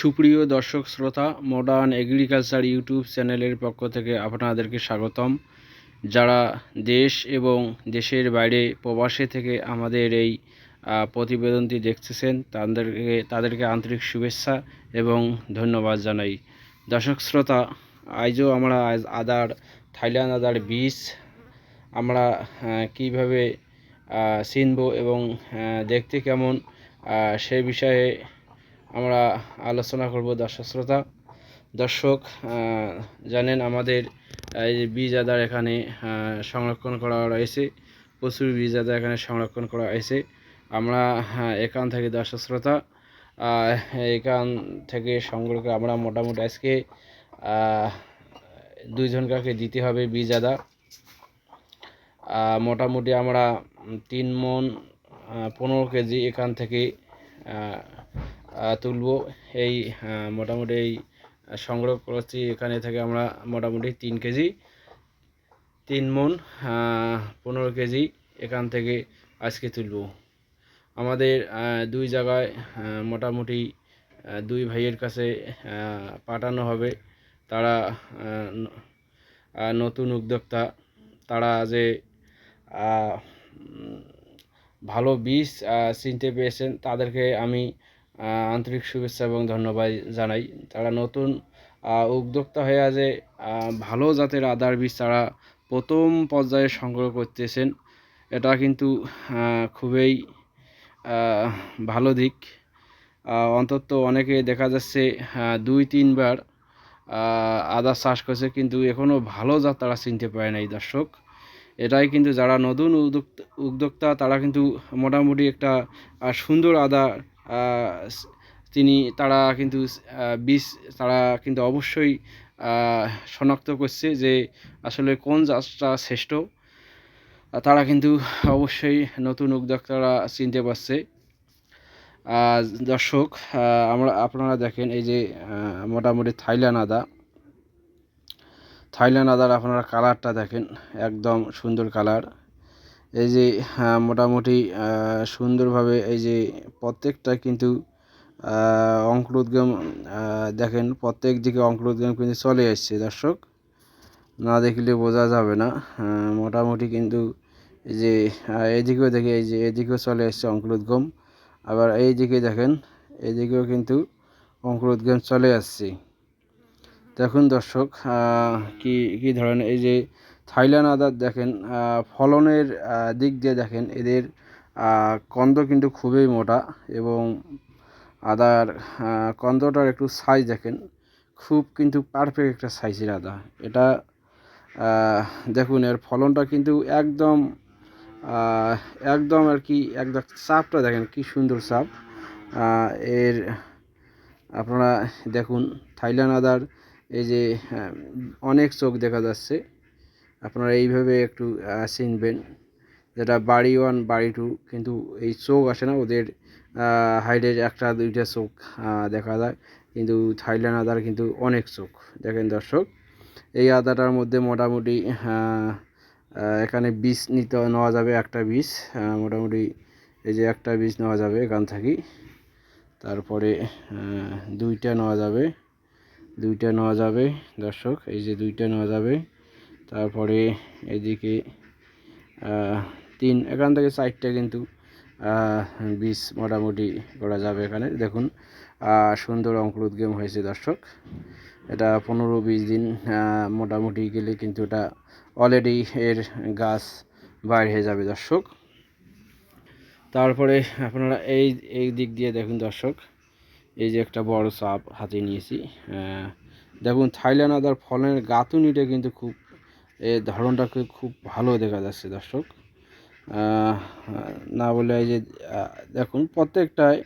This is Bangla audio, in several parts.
সুপ্রিয় দর্শক শ্রোতা মডার্ন এগ্রিকালচার ইউটিউব চ্যানেলের পক্ষ থেকে আপনাদেরকে স্বাগতম। যারা দেশ এবং দেশের বাইরে প্রবাসে থেকে আমাদের এই প্রতিবেদনটি দেখতেছেন, তাদেরকে তাদেরকে আন্তরিক শুভেচ্ছা এবং ধন্যবাদ জানাই। দর্শক শ্রোতা, আজও আমরা আদার, থাইল্যান্ড আদার বীজ আমরা কীভাবে চিনব এবং দেখতে কেমন সে বিষয়ে আমরা আলোচনা করব দর্শক শ্রোতা। দর্শক জানেন আমাদের এই বীজ আদার এখানে সংরক্ষণ করা রয়েছে প্রচুর বীজ আদা এখানে সংরক্ষণ করা হয়েছে। আমরা হ্যাঁ, এখান থেকে দর্শক শ্রোতা এখান থেকে সংগ্রহ করে আমরা মোটামুটি আজকে দুইজন কাকে দিতে হবে বীজ আদা। মোটামুটি আমরা তিন মন পনেরো কেজি এখান থেকে তুলব। এই মোটামুটি এই সংগ্রহ করছি এখানে থেকে আমরা মোটামুটি তিন কেজি, তিন মন পনেরো কেজি এখান থেকে আজকে তুলব। আমাদের দুই জায়গায় মোটামুটি দুই ভাইয়ের কাছে পাঠানো হবে। তারা নতুন উদ্যোক্তা। তারা যে ভালো বীজ চিনতে পেরেছেন, তাদেরকে আমি আন্তরিক শুভেচ্ছা এবং ধন্যবাদ জানাই। তারা নতুন উদ্যোক্তা হয়ে আহ, ভালো জাতের আদার বীজ তারা প্রথম পর্যায়ে সংগ্রহ করতেছেন। এটা কিন্তু খুবই ভালো দিক। অন্তত অনেকে দেখা যাচ্ছে দুই তিনবার আদা চাষ করছে কিন্তু এখনও ভালো জাত তারা চিনতে পারে নাই দর্শক। এটাই কিন্তু যারা নতুন উদ্যোক্তা তারা কিন্তু মোটামুটি একটা সুন্দর আদা তিনি তারা কিন্তু বীজ তারা কিন্তু অবশ্যই শনাক্ত করছে যে আসলে কোন জাতটা শ্রেষ্ঠ। তারা কিন্তু অবশ্যই নতুন উদ্যোক্তারা চিনতে পারছে। দর্শক আমরা আপনারা দেখেন এই যে মোটামুটি থাইল্যান্ড আদা। থাইল্যান্ড আদার আপনারা কালারটা দেখেন, একদম সুন্দর কালার। এই যে আহ, মোটামুটি সুন্দরভাবে এই যে প্রত্যেকটা কিন্তু অঙ্কুরোদ্গম দেখেন প্রত্যেক দিকে অঙ্কুরোদ্গম কিন্তু চলে এসছে দর্শক। না দেখলে বোঝা যাবে না মোটামুটি কিন্তু এই যে এদিকেও দেখে এই যে এদিকেও চলে এসছে অঙ্কুরোদ্গম আবার এই দিকে দেখেন এদিকেও কিন্তু অঙ্কুরোদ্গম চলে আসছে। দেখুন দর্শক কি কি ধরনের এই যে থাইল্যান্ড আদার দেখেন ফলনের দিক দিয়ে দেখেন, এদের কন্দ কিন্তু খুবই মোটা এবং আদার কন্দটার একটু সাইজ দেখেন, খুব কিন্তু পারফেক্ট একটা সাইজের আদা। এটা দেখুন, এর ফলনটা কিন্তু একদম একদম আর কি, একদম চাপটা দেখেন, কি সুন্দর চাপ। এর, আপনারা দেখুন, থাইল্যান্ড আদার এই যে অনেক চোখ দেখা যাচ্ছে। আপনারা এইভাবে একটু চিনবেন। যেটা বাড়ি ওয়ান, বাড়ি টু, কিন্তু এই চোখ আসে না, ওদের হাইডের একটা, দুইটা চোখ দেখা যায়। কিন্তু থাইল্যান্ড আদার কিন্তু অনেক চোখ, দেখেন দর্শক। এই আদাটার মধ্যে মোটামুটি এখানে বীজ নিতে নেওয়া যাবে একটা বীজ মোটামুটি এই যে একটা বীজ নেওয়া যাবে এখান থেকেই তারপরে দুইটা নেওয়া যাবে, দুইটা নেওয়া যাবে দর্শক, এই যে দুইটা নেওয়া যাবে। তারপরে এদিকে তিন, এখান থেকে সাইডটা কিন্তু বীজ মোটামুটি করা যাবে এখানে। দেখুন সুন্দর সুন্দর অঙ্কুরোদ্গম হয়েছে দর্শক। এটা পনেরো বিশ দিন মোটামুটি গেলে কিন্তু এটা অলরেডি এর গাছ বাইর হয়ে যাবে দর্শক। তারপরে আপনারা এই এই দিক দিয়ে দেখুন দর্শক, এই যে একটা বড় চাপ হাতে নিয়েছি। দেখুন, থাইল্যান্ড আদার ফলের গাঁথুনিটা কিন্তু খুব এর ধরনটাকে খুব ভালো দেখা যাচ্ছে, দর্শক। না বলে এই যে দেখুন প্রত্যেকটায়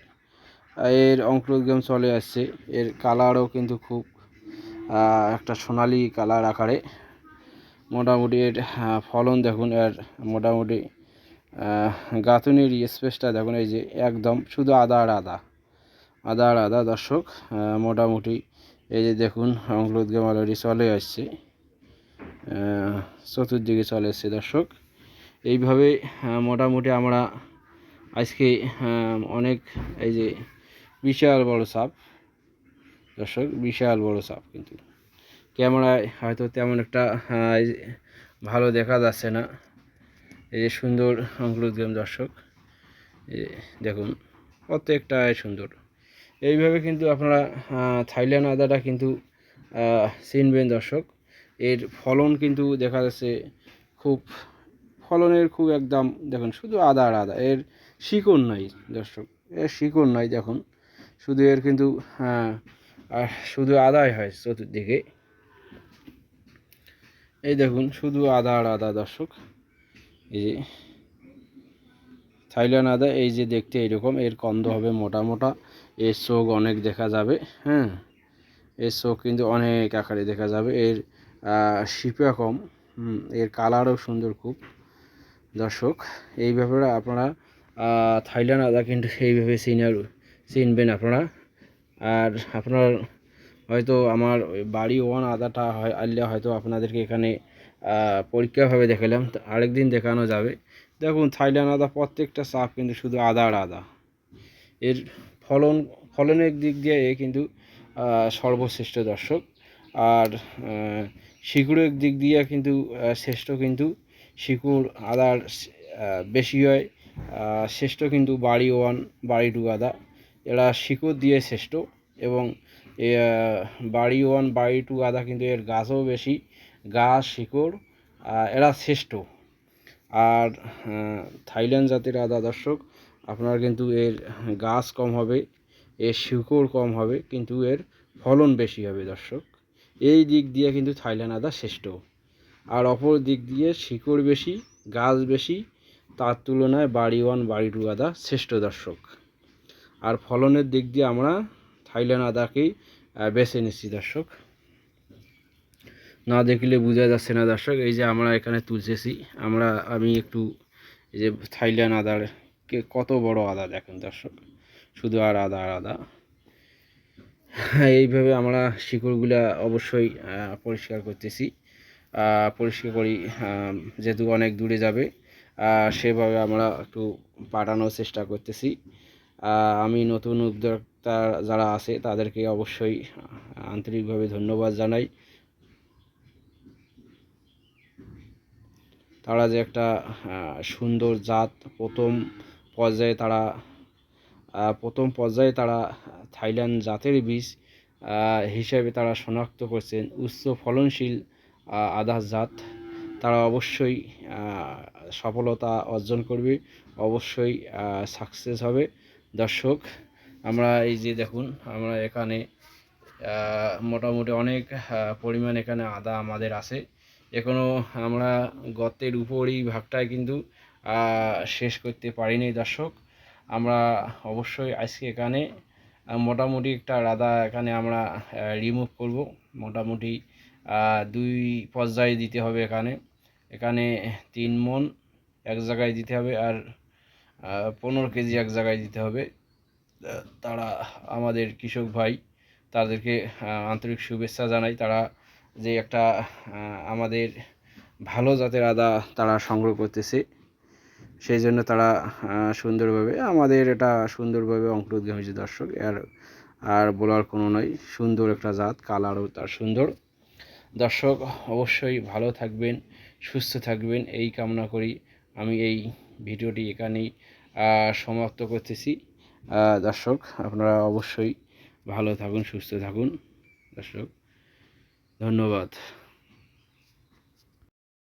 এর অঙ্কুরোদ্গম চলে আসছে। এর কালারও কিন্তু খুব একটা সোনালি কালার আকারে। মোটামুটি এর ফলন দেখুন, এর মোটামুটি গাঁথুনির স্পেসটা দেখুন, এই যে একদম শুধু আদা আর আদা। আদা আর আদা, দর্শক মোটামুটি এই যে দেখুন, অঙ্কুরোদ্গম অলরেডি চলে আসছে। চতুর্দিকে চলে এসছে, দর্শক। এইভাবে মোটামুটি আমরা আজকে অনেক এই যে বিশাল বড় সাপ, দর্শক, বিশাল বড় সাপ কিন্তু। ক্যামেরায় হয়তো তেমন একটা ভালো দেখা যাচ্ছে না। এই যে সুন্দর অঙ্কুরোদ গেম দর্শক দেখুন, প্রত্যেকটাই সুন্দর। এইভাবে কিন্তু আপনারা থাইল্যান্ড আদাটা কিন্তু চিনবেন, দর্শক। এর ফলন কিন্তু দেখা যাচ্ছে খুব ফলনের খুব একদম দেখুন শুধু আদা আর আদা এর শিকড় নাই দর্শক এর শিকড় নাই দেখুন শুধু এর কিন্তু আহ, আর শুধু আদাই হয় চতুর্দিকে। এই দেখুন শুধু আদা আর আদা দর্শক এই যে থাইল্যান্ড আদা এই যে দেখতে এরকম এর কন্দ হবে মোটা মোটা এর চোখ অনেক দেখা যাবে হ্যাঁ এর চোখ কিন্তু অনেক আকারে দেখা যাবে এর শিপা কম। এর কালারও সুন্দর খুব। দর্শক, এই ব্যাপারে আপনারা থাইল্যান্ড আদা কিন্তু সেইভাবে চিনার চিনবেন আপনারা। আর আপনার হয়তো আমার বাড়ি ওয়ান আদাটা হয়, আনলে হয়তো আপনাদেরকে এখানে পরীক্ষাভাবে দেখালাম। তো আরেকদিন দেখানো যাবে। দেখুন, থাইল্যান্ড আদা প্রত্যেকটা চাপ কিন্তু শুধু আদা আর আদা। এর ফলন, ফলনের দিক দিয়ে এ কিন্তু সর্বশ্রেষ্ঠ দর্শক। আর শিকড়ের দিক দিয়ে কিন্তু শ্রেষ্ঠ কিন্তু শিকড়, আদার বেশি হয়। শ্রেষ্ঠ কিন্তু বাড়ি ওয়ান, বাড়ি টু আদা। এরা শিকড় দিয়ে শ্রেষ্ঠ এবং বাড়ি ওয়ান, বাড়ি টু আদা কিন্তু এর গাছও বেশি। গাছ শিকড় এরা শ্রেষ্ঠ। আর থাইল্যান্ড জাতের আদা দর্শক, আপনার কিন্তু এর গাছ কম হবে, এর শিকড় কম হবে, কিন্তু এর ফলন বেশি হবে দর্শক। এই দিক দিয়ে কিন্তু থাইল্যান্ড আদা শ্রেষ্ঠ। আর অপর দিক দিয়ে শিকড় বেশি, গাছ বেশি, তার তুলনায় বাড়ি ওয়ান, বাড়ি টু আদা শ্রেষ্ঠ দর্শক। আর ফলনের দিক দিয়ে আমরা থাইল্যান্ড আদাকেই বেছে নিচ্ছি দর্শক। না দেখলে বোঝা যাচ্ছে না দর্শক, এই যে আমরা এখানে তুলতেছি আমরা, আমি একটু এই যে থাইল্যান্ড আদার কে কত বড় আদা দেখেন দর্শক। শুধু আর আদা আর আদা। এইভাবে আমরা শিকড়গুলা অবশ্যই পরিষ্কার করতেছি। পরিষ্কার করি যেহেতু অনেক দূরে যাবে সেভাবে আমরা একটু পাঠানোর চেষ্টা করতেছি। আমি নতুন উদ্যোক্তা যারা আছে, তাদেরকে অবশ্যই আন্তরিকভাবে ধন্যবাদ জানাই। তারা যে একটা সুন্দর জাত, প্রথম পর্যায়ে তারা প্রথম পর্যায়ে তারা থাইল্যান্ড জাতের বীজ হিসেবে তারা শনাক্ত করছেন উচ্চ ফলনশীল আদার জাত। তারা অবশ্যই সফলতা অর্জন করবে, অবশ্যই সাকসেস হবে। দর্শক, আমরা এই যে দেখুন, আমরা এখানে মোটামুটি অনেক পরিমাণ এখানে আদা আমাদের আছে। এখনও আমরা গর্তের উপরই ভাগটায় কিন্তু শেষ করতে পারিনি দর্শক। আমরা অবশ্যই আজকে এখানে মোটামুটি একটা আদা এখানে আমরা রিমুভ করব। মোটামুটি দুই পর্যায়ে দিতে হবে এখানে। এখানে তিন মন এক জায়গায় দিতে হবে আর পনেরো কেজি এক জায়গায় দিতে হবে। তারা আমাদের কৃষক ভাই, তাদেরকে আন্তরিক শুভেচ্ছা জানাই। তারা যে একটা আমাদের ভালো জাতের আদা তারা সংগ্রহ করতেছে। সেই জন্য তারা সুন্দরভাবে, আমাদের এটা সুন্দরভাবে অঙ্কুরোদ্গম হয়েছে দর্শক। আর আর বলার কোনো নয় সুন্দর একটা জাত, কালারও তার সুন্দর। দর্শক, অবশ্যই ভালো থাকবেন, সুস্থ থাকবেন, এই কামনা করি আমি এই ভিডিওটি এখানেই সমাপ্ত করতেছি। দর্শক, আপনারা অবশ্যই ভালো থাকুন, সুস্থ থাকুন। দর্শক, ধন্যবাদ।